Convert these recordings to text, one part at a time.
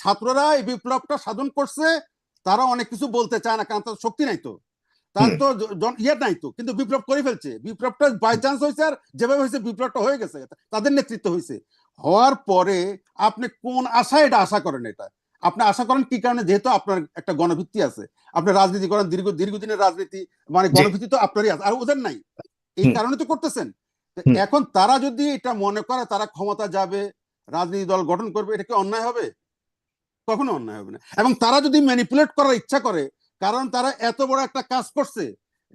ছাত্ররা এই বিপ্লবটা সাধন করছে তারা অনেক কিছু বলতে চায় না কারণ তার শক্তি নাই তো। তার তো ইয়ে নাই তো কিন্তু বিপ্লব করে ফেলছে। বিপ্লবটা বাই চান্স হয়েছে আর যেভাবে হয়েছে বিপ্লবটা হয়ে গেছে তাদের নেতৃত্ব হয়েছে। হওয়ার পরে আপনি কোন আশায় এটা আশা করেন এটা? আপনি আশা করেন কি কারণে? যেহেতু আপনার একটা গণভিত্তি আছে। আপনি রাজনীতি করেন দীর্ঘ দীর্ঘদিনের রাজনীতি মানে গণভিত্তি তো আপনারই আছে আর ওদের নাই। এই কারণে তো করতেছেন। এখন তারা যদি এটা মনে করে তারা ক্ষমতা যাবে রাজনীতি দল গঠন করবে এটা কি অন্যায় হবে? কখনো অন্যায় হবে না। এবং তারা যদি ম্যানিপুলেট করার ইচ্ছা করে কারণ তারা এত বড় একটা কাজ করছে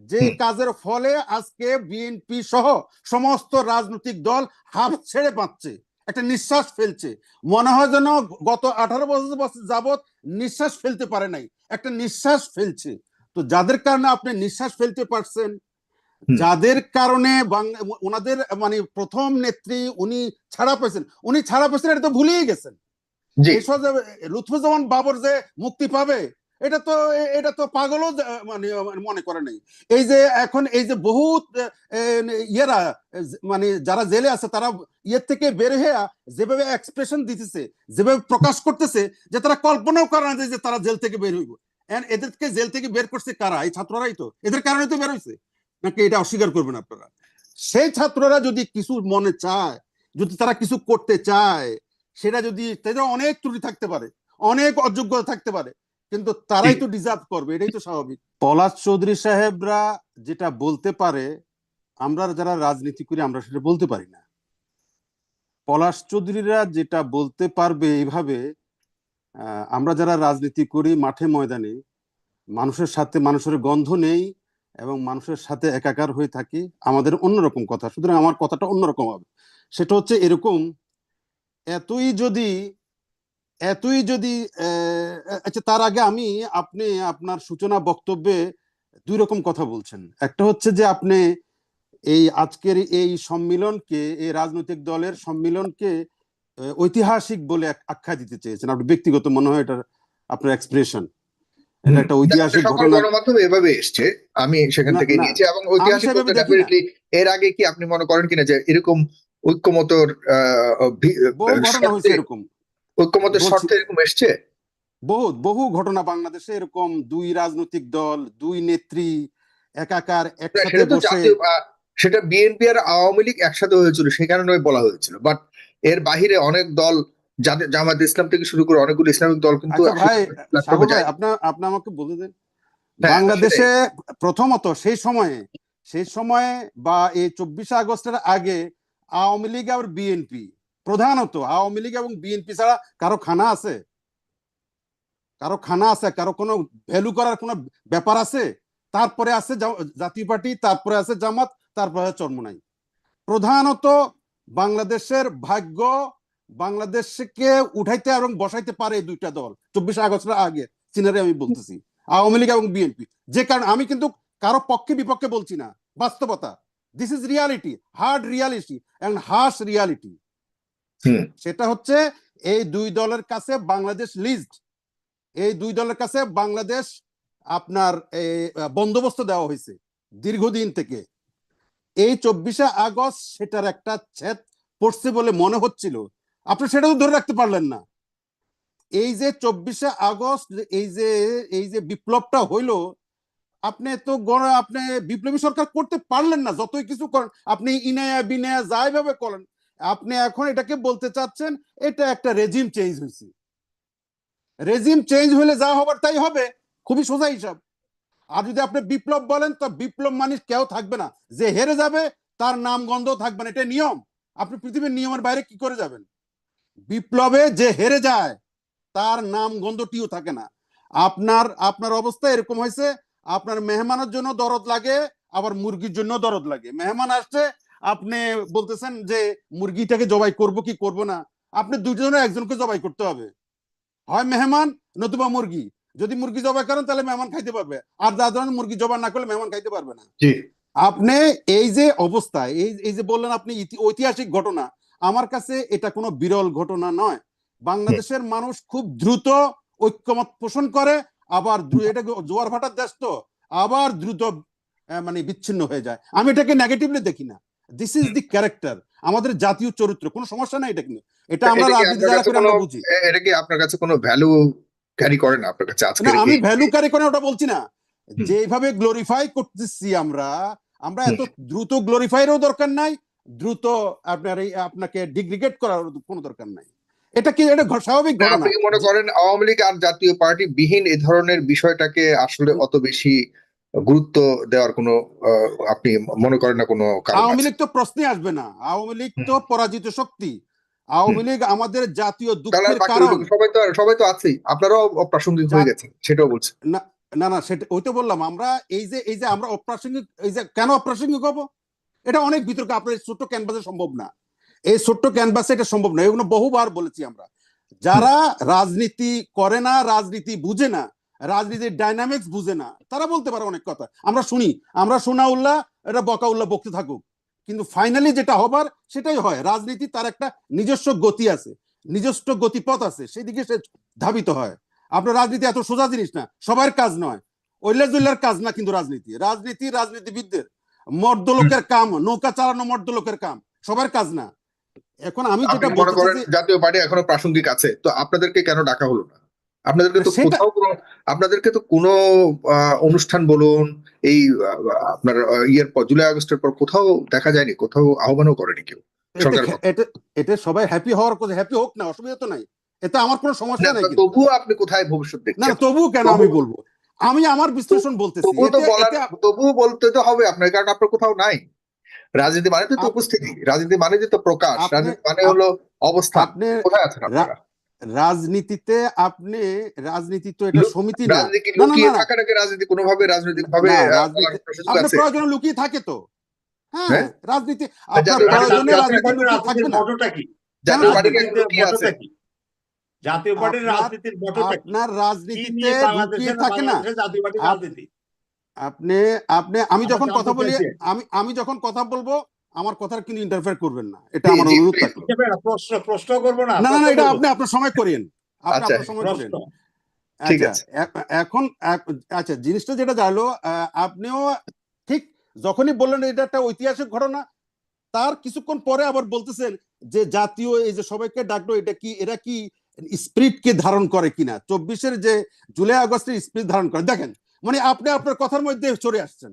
যে কাজের ফলে আজকে বিএনপি সহ সমস্ত রাজনৈতিক দল হাফ ছেড়ে পাচ্ছে একটা নিঃশ্বাস ফেলছে। মনে হয় যেন গত আঠারো বছর বছর যাবত নিঃশ্বাস ফেলতে পারে নাই একটা নিঃশ্বাস ফেলছে। তো যাদের কারণে আপনি নিঃশ্বাস ফেলতে পারছেন যাদের কারণে ওনাদের মানে প্রথম নেত্রী উনি ছাড়া পেয়েছেন উনি ছাড়া পেয়েছেন এটা তো ভুলেই গেছেন। লুৎফুজ্জামান বাবর যে মুক্তি পাবে এটা তো এটা তো পাগলও যে, মানে মনে করে নাই। এই যে এখন এই যে বহুত ইয়েরা মানে যারা জেলে আছে তারা ইয়ের থেকে বের হয়ে যেভাবে এক্সপ্রেশন দিতেছে যেভাবে প্রকাশ করতেছে যে তারা কল্পনাও করে না যে তারা জেল থেকে বের হইব। এদেরকে জেল থেকে বের করছে কারা? এই ছাত্ররাই তো। এদের কারণে তো বের হয়েছে নাকি এটা অস্বীকার করবেন আপনারা? সেই ছাত্ররা যদি কিছু মনে চায় যদি তারা কিছু করতে চায় সেটা যদি তাদের অনেক ত্রুটি থাকতে পারে অনেক অযোগ্যতা থাকতে পারে কিন্তু তারাই তো ডিজার্ভ করবে এটাই তো স্বাভাবিক। পলাশ চৌধুরী সাহেবরা যেটা বলতে পারে আমরা যারা রাজনীতি করি আমরা সেটা বলতে পারি না। পলাশ চৌধুরীরা যেটা বলতে পারবে এইভাবে আহ, আমরা যারা রাজনীতি করি মাঠে ময়দানে মানুষের সাথে মানুষের গন্ধ নেই এবং মানুষের সাথে একাকার হয়ে থাকি আমাদের অন্যরকম কথা সুতরাং আমার কথাটা অন্যরকম হবে। সেটা হচ্ছে এরকম এতই যদি এতই যদি আচ্ছা তার আগে আমি আপনি আপনার সূচনা বক্তব্যে দুই রকম কথা বলছেন। একটা হচ্ছে যে আপনি এই আজকের এই সম্মিলনকে এই রাজনৈতিক দলের সম্মিলনকে ঐতিহাসিক বলে আখ্যা দিতে চেয়েছেন। আপনি ব্যক্তিগত মনে হয় এটা আপনার এক্সপ্রেশন এটা একটা ঐতিহাসিক ঘটনা। গণমাধ্যম এভাবে এসছে। আমি সেখান থেকে নিয়েছি এবং ঐতিহাসিক এর আগে কি আপনি মনে করেন কিনা যে এরকম ঐক্যমতর এরকম। ঐক্যমতের শর্তে এরকম এসছে? বহু বহু ঘটনা বাংলাদেশে এরকম। দুই রাজনৈতিক দল দুই নেত্রী একাকার একসাথে সেটা বসে সেটা বিএনপি আর আওয়ামী লীগ একসাথে হয়েছিল সেই কারণে বলা হয়েছিল। বাট এর বাহিরে অনেক দল যাদের জামাত ইসলাম থেকে শুরু করে অনেকগুলো ইসলামিক দল কিন্তু আচ্ছা ভাই আপনি আমাকে বলে দেন। হ্যাঁ, বাংলাদেশে প্রথমত সেই সময়ে সেই সময়ে বা এই চব্বিশে আগস্টের আগে আওয়ামী লীগ আর বিএনপি। প্রধানত আওয়ামী লীগ এবং বিএনপি ছাড়া কারও খানা আছে? কারও খানা আছে? কারও কোনো ভ্যালু করার কোনো ব্যাপার আছে? তারপরে আছে জাতীয় পার্টি, তারপরে আছে জামাত, তারপরে চরমনাই। প্রধানত বাংলাদেশের ভাগ্য বাংলাদেশকে উঠাইতে এবং বসাইতে পারে এই দুইটা দল। চব্বিশে আগস্টের আগে, সিনারি আমি বলতেছি। আওয়ামী লীগ এবং বিএনপি। যে কারণে আমি কিন্তু কারও পক্ষে বিপক্ষে বলছি না। বাস্তবতা। This is reality hard reality and harsh reality সেটা হচ্ছে এই দুই দলের কাছে বাংলাদেশ লিস্ট এই দুই দলের কাছে বাংলাদেশ আপনার বন্দোবস্ত দেওয়া হয়েছে দীর্ঘদিন থেকে। এই চব্বিশে আগস্ট সেটার একটা ছেদ পড়ছে বলে মনে হচ্ছিল। আপনি সেটা তো ধরে রাখতে পারলেন না। এই যে চব্বিশে আগস্ট এই যে এই যে বিপ্লবটা হইল আপনি তো গণ আপনি বিপ্লবী সরকার করতে পারলেন না, যতই কিছু করেন আপনি ইনায়া বিনায়া যাই ভাবে করেন, আপনি এখন এটাকে বলতে চাচ্ছেন, এটা একটা রেজিম চেঞ্জ হয়েছে রেজিম চেঞ্জ হলে যা হবার তাই হবে, খুবই সোজা হিসাব। আর যদি আপনি বিপ্লব বলেন, তো বিপ্লব মানুষ কেউ থাকবে না। যে হেরে যাবে, তার নাম গন্ধ থাকবে না, এটা নিয়ম। আপনি পৃথিবীর নিয়মের বাইরে কি করে যাবেন? বিপ্লবে যে হেরে যায়, তার নাম গন্ধটিও থাকে না। আপনার আপনার অবস্থা এরকম হয়েছে আপনার মেহমানের জন্য দরদ লাগে আবার মুরগির জন্য দরদ লাগে। মেহমান আসছে আপনি বলতেছেন যে মুরগিটাকে জবাই করব কি করব না? আপনি দুজনের একজনকে জবাই করতে হবে। হয় মেহমান নতুবা মুরগি। যদি মুরগি জবাই করেন তাহলে মেহমান খাইতে পারবে। আর যার মুরগি জবাই না করলে মেহমান খাইতে পারবে না। আপনি এই যে অবস্থা এই এই যে বললেন আপনি ঐতিহাসিক ঘটনা আমার কাছে এটা কোনো বিরল ঘটনা নয়। বাংলাদেশের মানুষ খুব দ্রুত ঐক্যমত পোষণ করে আবার দ্রু- এটা জোয়ার ভাটার দেশ তো আবার দ্রুত মানে বিচ্ছিন্ন হয়ে যায়। আমি এটাকে নেগেটিভলি দেখি না। দিস ইজ দি ক্যারেক্টার আমাদের জাতীয় চরিত্র কোনো সমস্যা নাই এটা কিন্তু। এটা আমরা রাজনীতি যারা করে আমরা বুঝি। এটা কি আপনার কাছে কোনো ভ্যালু ক্যারি করে না আপনার কাছে? আজকে আমি ভ্যালু ক্যারি করে ওটা বলছি না। যেভাবে গ্লোরিফাই করতেছি আমরা আমরা এত দ্রুত গ্লোরিফাইয়েরও দরকার নাই দ্রুত আপনার এই আপনাকে ডিগ্রিগেট করার কোনো দরকার নাই। এটা কি এটা স্বাভাবিক ঘটনা? আপনি মনে করেন আওয়ামী লীগ আর জাতীয় পার্টি বিহীন এই ধরনের বিষয়টাকে আসলে অত বেশি গুরুত্ব দেওয়ার কোনো আপনি মনে করেন না কোনো কারণ আওয়ামী লীগ তো প্রশ্নে আসবে না। আওয়ামী লীগ তো পরাজিত শক্তি। আওয়ামী লীগ আমাদের জাতীয় দুঃখের কারণ। সবাই তো সবাই তো আছেই। আপনারাও অপ্রাসঙ্গিক হয়ে গেছেন সেটাও বলছি। না না না সেটা ওই তো বললাম আমরা এই যে এই যে আমরা অপ্রাসঙ্গিক এই যে কেন অপ্রাসঙ্গিক হব? এটা অনেক বিতর্ক আপনার ছোট্ট ক্যানভাসে সম্ভব না। এই ছোট্ট ক্যানভাসে এটা সম্ভব না এগুলো বহুবার বলেছি আমরা। যারা রাজনীতি করে না, রাজনীতি বুঝে না, রাজনীতির ডাইনামিক্স বুঝে না, তারা বলতে পারে অনেক কথা। আমরা শুনি, আমরা শোনা উল্লাহ এটা বকা উল্লাহ বকতে থাকুক। কিন্তু ফাইনালি যেটা হবার, সেটাই হয়। রাজনীতি তার একটা নিজস্ব গতি আছে, নিজস্ব গতিপথ আছে, সেদিকে সে ধাবিত হয়। আপনার রাজনীতি এত সোজা জিনিস না, সবার কাজ নয়। ঐল্লাজুল্লার কাজ না কিন্তু রাজনীতি। রাজনীতি রাজনীতিবিদদের। মর্দ লোকের কাম, নৌকা চালানো মর্দ লোকের কাম, সবার কাজ না। এখন আমি যেটা মনে করেন জাতীয় পার্টি এখনও প্রাসঙ্গিক আছে তো আপনাদেরকে কেন ডাকা হলো না? আপনাদেরকে তো কোথাও কোনো আপনাদেরকে তো কোনো অনুষ্ঠান বলুন এই আপনার ইয়ের পর জুলাই আগস্টের পর কোথাও দেখা যায়নি কোথাও আহ্বানও করেনি কেউ? এটা- এটা এটা সবাই হ্যাপি হওয়ার কথা হ্যাপি হোক না অসুবিধা তো নাই। এতে আমার কোনো সমস্যা নাই। তবুও আপনি কোথায় ভবিষ্যৎ দেখছেন? না, তবুও কেন আমি বলব? আমি আমার বিশ্লেষণ বলতেছি তো তবুও বলতে তো হবে আপনার কারণ আপনার কোথাও নাই। রাজনীতি মানে তো উপস্থিতি। রাজনীতি মানে যে তো প্রকাশ। রাজনীতি মানে হলো অবস্থান আপনি কোথায় আছেন আপনারা? রাজনীতিতে আপনি রাজনীতি তো এটা সমিতি না। লুকিয়ে না। থাকাটাকে রাজনীতি কোনোভাবে রাজনৈতিক ভাবে না, আহ, রাজনীতি- বলার সুযোগ আপনার আছে। প্রয়োজন লুকিয়ে থাকে তো। হ্যাঁ হ্যাঁ? রাজনীতি আপনার প্রয়োজনে রাজনীতি পার্টির লুকিয়ে রাজনীতির না। মটোটা কি? জাতীয় কেন পার্টিকে লুকিয়ে আছে জাতীয় পার্টির রাজনীতির মটোটা কি? আপনার রাজনীতিতে লুকিয়ে থাকে না। জাতীয় পার্টির রাজনীতি? আপনি আপনি আমি যখন কথা বলি আমি আমি যখন কথা বলব আমার কথার কিন্তু ইন্টারফেয়ার করবেন না। এটা আমার অনুরোধ। থাকল প্রশ্ন প্রশ্ন করব না না না এটা আপনি আপনার সময় করেন আপনি আচ্ছা, আপনার সময় করেন আচ্ছা এখন আচ্ছা জিনিসটা যেটা জানলো আহ, আপনিও ঠিক যখনই বললেন এটা একটা ঐতিহাসিক ঘটনা তার কিছুক্ষণ পরে আবার বলতেছেন যে জাতীয় এই যে সবাইকে ডাকলো এটা কি এরা কি স্পিরিট কে ধারণ করে কিনা? চব্বিশের যে জুলাই আগস্টের স্পিরিট ধারণ করে দেখেন মানে আপনি আপনার কথার মধ্যে চলে আসছেন।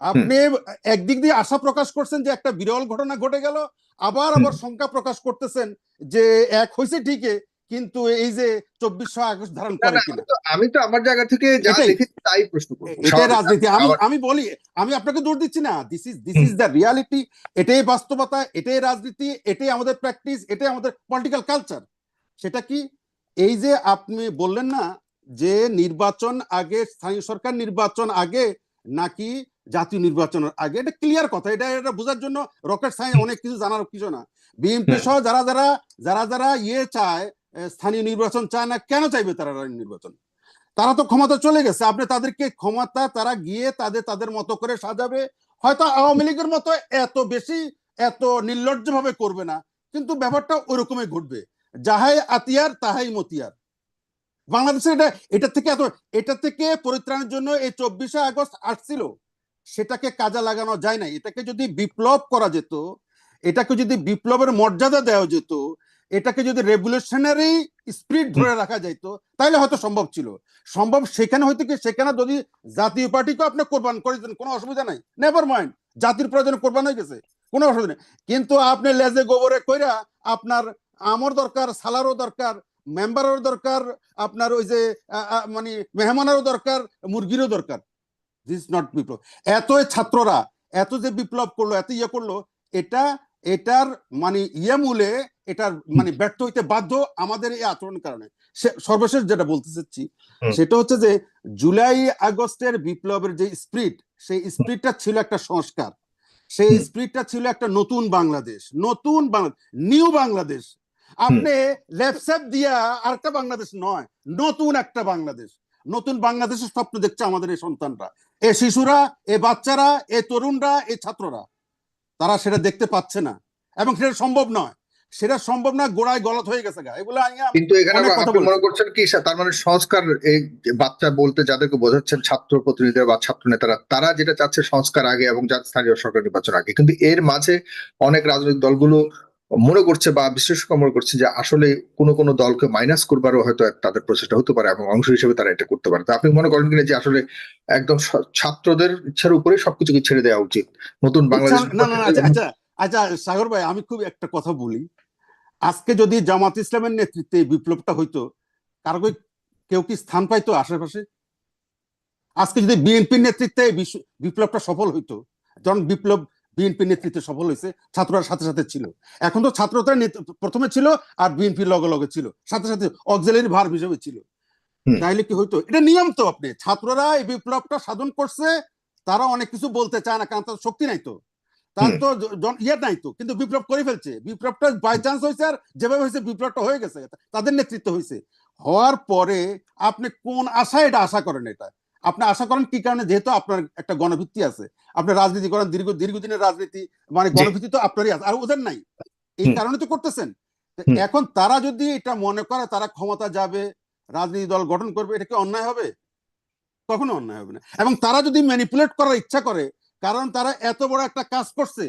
আপনি একদিক দিয়ে আশা প্রকাশ করছেন যে একটা বিরল ঘটনা ঘটে গেল আবার আবার শঙ্কা প্রকাশ করতেছেন যে এক হয়েছে ঠিকই কিন্তু এই যে চব্বিশশো আগস্ট ধারণ করে কিনা। আমি তো আমার জায়গা থেকে যা এটাই। লিখেছি তাই প্রশ্ন এটাই রাজনীতি। আমি আমি বলি আমি আপনাকে দৌড় দিচ্ছি না। This is this. Is the reality এটাই বাস্তবতা এটাই রাজনীতি এটাই আমাদের প্র্যাকটিস এটাই আমাদের পলিটিক্যাল কালচার সেটা কি? এই যে আপনি বললেন না যে নির্বাচন আগে স্থানীয় সরকার নির্বাচন আগে নাকি জাতীয় নির্বাচনের আগে এটা ক্লিয়ার কথা। এটা এটা বোঝার জন্য রকেট সায়েন্স অনেক কিছু জানার কিছু না। বিএনপি সহ যারা যারা যারা যারা ইয়ে চায় স্থানীয় নির্বাচন চায় না কেন চাইবে তারা নির্বাচন? তারা তো ক্ষমতা চলে গেছে। আপনি তাদেরকে ক্ষমতা তারা গিয়ে তাদের তাদের মতো করে সাজাবে। হয়তো আওয়ামী লীগের মতো এত বেশি এত নির্লজ্জ ভাবে করবে না। কিন্তু ব্যাপারটা ওইরকমই ঘটবে। যাহাই আতিয়ার তাহাই মতিয়ার। বাংলাদেশের এটা এটা থেকে এত এটা থেকে পরিত্রাণের জন্য এই চব্বিশে আগস্ট আসছিল। সেটাকে কাজে লাগানো যায় না এটাকে যদি বিপ্লব করা যেত এটাকে যদি বিপ্লবের মর্যাদা দেওয়া যেত এটাকে যদি রেভলিউশনারি স্পিরিট ধরে রাখা যেত তাহলে হয়তো সম্ভব ছিল। সম্ভব সেখানে হয়তো কি সেখানে যদি জাতীয় পার্টিকে আপনি কোরবান করে দিতেন কোনো অসুবিধা নাই। নেভার মাইন্ড জাতির প্রয়োজনে কোরবান হয়ে গেছে কোনো অসুবিধা নেই। কিন্তু আপনি লেজে গোবরে কইরা আপনার আমর দরকার সালারও দরকার মেম্বারেরও দরকার আপনার ওই যে মানে মেহমানেরও দরকার মুরগিরও দরকার। দিস নট বিপ্লব। এত ছাত্ররা এত যে বিপ্লব করল এত ইয়ে করল এটা এটার মানে ইয়ে মূলে এটার মানে ব্যর্থ হইতে বাধ্য আমাদের এই আচরণের কারণে। সর্বশেষ যেটা বলতে চাচ্ছি সেটা হচ্ছে যে জুলাই আগস্টের বিপ্লবের যে স্পিরিট সেই স্পিরিটটা ছিল একটা সংস্কার। সেই। স্পিরিটটা ছিল একটা নতুন বাংলাদেশ নতুন বাংলাদেশ নিউ বাংলাদেশ। আপনি ল্যাপসাপ দিয়া আরেকটা বাংলাদেশ নয় নতুন একটা বাংলাদেশ। নতুন বাংলাদেশের স্বপ্ন দেখছে আমাদের এই সন্তানরা। এ শিশুরা এ বাচ্চারা এ তরুণরা এ ছাত্ররা। তারা সেটা দেখতে পাচ্ছে না। এবং সেটা সম্ভব নয়। সেটা সম্ভব না গোড়ায় গলত হয়ে গেছে গা। এগুলো কিন্তু এখানে আপনি মনে। করছেন কি তার মানে সংস্কার এই বাচ্চা বলতে যাদেরকে বোঝাচ্ছেন ছাত্র প্রতিনিধিরা বা ছাত্র নেতারা তারা যেটা চাচ্ছে সংস্কার আগে এবং স্থানীয় সরকার নির্বাচন আগে। কিন্তু এর মাঝে অনেক রাজনৈতিক দলগুলো মনে করছে বা বিশেষজ্ঞ মনে করছে যে আসলে কোনো কোনো দলকে মাইনাস করবারও হয়তো তাদের প্রচেষ্টা হতে পারে এবং অংশ হিসেবে তারা এটা করতে পারে। তো আপনি মনে করেন কিনা যে আসলে একদম ছাত্রদের ইচ্ছার উপরে সবকিছুকে ছেড়ে দেওয়া উচিত? নতুন বাংলাদেশ আচ্ছা, না, আচ্ছা আচ্ছা আচ্ছা সাগর ভাই আমি খুব একটা কথা বলি। আজকে যদি জামাত ইসলামের নেতৃত্বে বিপ্লবটা হইতো কারও কেউ কি স্থান পাইতো আশেপাশে? আজকে যদি বিএনপির নেতৃত্বে বিপ্লবটা সফল হইতো যখন বিপ্লব বিএনপির নেতৃত্বে সফল হয়েছে ছাত্ররা সাথে সাথে ছিল। এখন তো ছাত্রতা প্রথমে ছিল আর বিএনপি লগে লগে ছিল। সাথে সাথে অক্সিলারি ভার হিসেবে ছিল। তাইলে কি হইতো? এটা নিয়ম তো আপনি। ছাত্ররা এই বিপ্লবটা সাধন করছে তারা অনেক কিছু বলতে চায় না কারণ তাদের শক্তি নাই তো। তার তো ইয়ে নাই তো কিন্তু বিপ্লব করে ফেলছে। বিপ্লবটা বাই চান্স হয়েছে আর যেভাবে হয়েছে বিপ্লবটা হয়ে গেছে। তাদের নেতৃত্ব হয়েছে। হওয়ার পরে আপনি কোন আশায় এটা আশা করেন এটা? আপনি আশা করেন কি কারণে? যেহেতু আপনার একটা গণভিত্তি আছে। আপনি রাজনীতি করেন দীর্ঘ দীর্ঘদিনের রাজনীতি মানে গণভিত্তি তো আপনারই আছে। আর ওদের নাই। এই কারণে তো করতেছেন। এখন তারা যদি এটা মনে করে তারা ক্ষমতা যাবে রাজনীতি দল গঠন করবে এটা কি অন্যায় হবে? কখনো অন্যায় হবে না। এবং তারা যদি ম্যানিপুলেট করার ইচ্ছা করে কারণ তারা এত বড় একটা কাজ করছে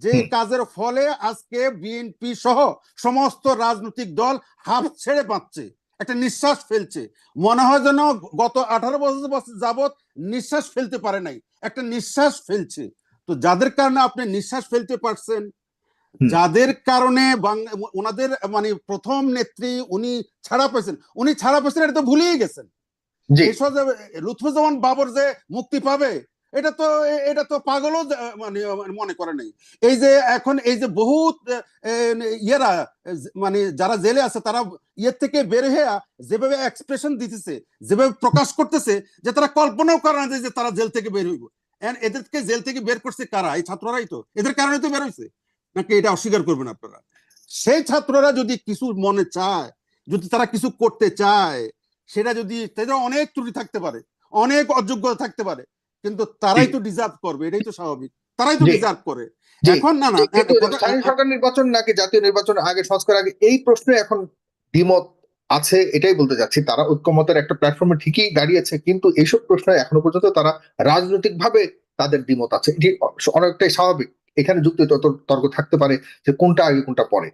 যে কাজের ফলে আজকে বিএনপি সহ সমস্ত রাজনৈতিক দল হাফ ছেড়ে পাচ্ছে একটা নিঃশ্বাস ফেলছে। মনে হয় যেন গত আঠারো বছর বছর যাবত নিঃশ্বাস ফেলতে পারে নাই। একটা নিঃশ্বাস ফেলছে। তো যাদের কারণে আপনি নিঃশ্বাস ফেলতে পারছেন যাদের কারণে ওনাদের মানে প্রথম নেত্রী উনি ছাড়া পেয়েছেন উনি ছাড়া পেয়েছেন এটা তো ভুলেই গেছেন। লুৎফুজ্জামান বাবর যে মুক্তি পাবে এটা তো এটা তো পাগলও মানে মনে করে নাই। এই যে এখন, এই যে বহুত ইয়েরা মানে যারা জেলে আছে, তারা ইয়ের থেকে বের হয়ে যেভাবে এক্সপ্রেশন দিতেছে, যেভাবে প্রকাশ করতেছে, যে তারা কল্পনাও করে না যে তারা জেল থেকে বের হইব। এদেরকে জেল থেকে বের করছে কারা? এই ছাত্ররাই তো। এদের কারণে তো বের হয়েছে নাকি এটা অস্বীকার করবেন আপনারা? সেই ছাত্ররা যদি কিছু মনে চায়, যদি তারা কিছু করতে চায়, সেটা যদি, তাদের অনেক ত্রুটি থাকতে পারে, অনেক অযোগ্যতা থাকতে পারে। কিন্তু তারাই তো ডিজার্ভ করবে এটাই তো স্বাভাবিক। তারাই তো ডিজার্ভ করে। এখন না না সরকার নির্বাচন নাকি জাতীয় নির্বাচন আগে সংস্কার আগে এই প্রশ্নে এখন দ্বিমত আছে এটাই বলতে যাচ্ছি তারা ঐক্যমতের একটা প্ল্যাটফর্মে ঠিকই দাঁড়িয়েছে কিন্তু এইসব প্রশ্নে এখনও পর্যন্ত তারা রাজনৈতিক ভাবে তাদের দ্বিমত আছে। এটি অনেকটাই স্বাভাবিক। এখানে যুক্তি তত- তর্ক থাকতে পারে যে কোনটা আগে কোনটা পরে।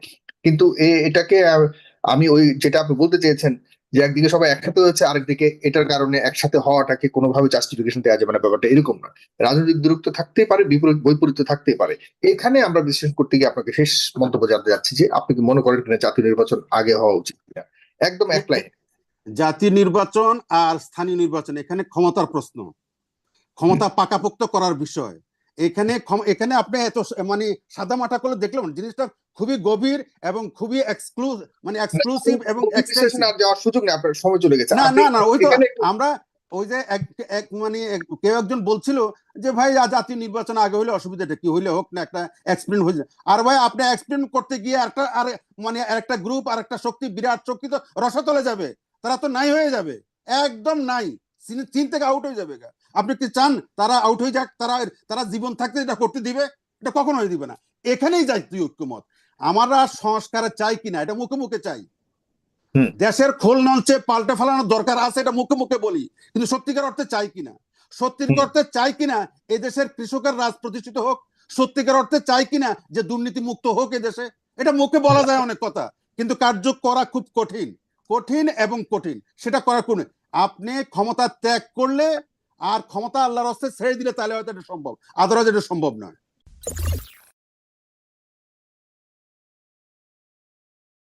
কিন্তু এটাকে আমি ওই যেটা আপনি বলতে চেয়েছেন যে একদিকে সবাই একসাথে হয়েছে আরেকদিকে এটার কারণে একসাথে হওয়াটাকে কোনোভাবে জাস্টিফিকেশন দেওয়া যাবে না ব্যাপারটা এরকম না রাজনৈতিক দূরত্ব থাকতেই পারে বিপরীত বৈপরীত্য থাকতেই পারে। এখানে আমরা বিশ্লেষণ করতে গিয়ে আপনাকে শেষ মন্তব্য জানতে যাচ্ছি যে আপনি কি মনে করেন কিনা জাতীয় নির্বাচন আগে হওয়া উচিত কিনা? একদম এক লাইনে। জাতীয় নির্বাচন আর স্থানীয় নির্বাচন এখানে ক্ষমতার প্রশ্ন। ক্ষমতা পাকাপোক্ত করার বিষয়। এখানে এখানে আপনি এত মানে সাদা মাটা করে দেখলাম জিনিসটা খুবই গভীর এবং খুবই এক্সক্লুজ মানে এক্সক্লুসিভ এবং যাওয়ার সুযোগ নেই আপনার সময় চলে গেছে। না না না ওই তো আমরা ওই যে এক এক মানে কেউ একজন বলছিল যে ভাই জাতীয় নির্বাচন আগে হইলে অসুবিধাটা কি? হইলে হোক না একটা এক্সপ্লেন হয়ে যায় আর ভাই আপনি এক্সপ্লেন করতে গিয়ে একটা আর মানে একটা গ্রুপ আর একটা শক্তি বিরাট শক্তি তো রসাতলে যাবে। তারা তো নাই হয়ে যাবে। একদম নাই। সিন থেকে আউট হয়ে যাবে গা। আপনি কি চান তারা আউট হয়ে যাক তারা তারা জীবন থাকতে এটা করতে দিবে এটা কখনোই দিবে না। এখানেই জাতীয় ঐক্যমত। আমরা সংস্কার চাই কিনা এটা মুখে মুখে চাই। দেশের খোল নলচে পাল্টে ফেলানোর দরকার আছে এটা মুখে মুখে বলি। কিন্তু সত্যিকার অর্থে চাই কিনা? সত্যিকার অর্থে চাই কিনা এই দেশের কৃষকের রাজ প্রতিষ্ঠিত হোক? সত্যিকার অর্থে চাই কিনা যে দুর্নীতি মুক্ত হোক দেশে? এটা মুখে বলা যায় অনেক কথা। কিন্তু কার্য করা খুব কঠিন। কঠিন এবং কঠিন। সেটা করা কোন আপনি ক্ষমতা ত্যাগ করলে আর ক্ষমতা আল্লাহর হস্তে ছেড়ে দিলে তাহলে হয়তো এটা সম্ভব। আদরাজ এটা সম্ভব নয়।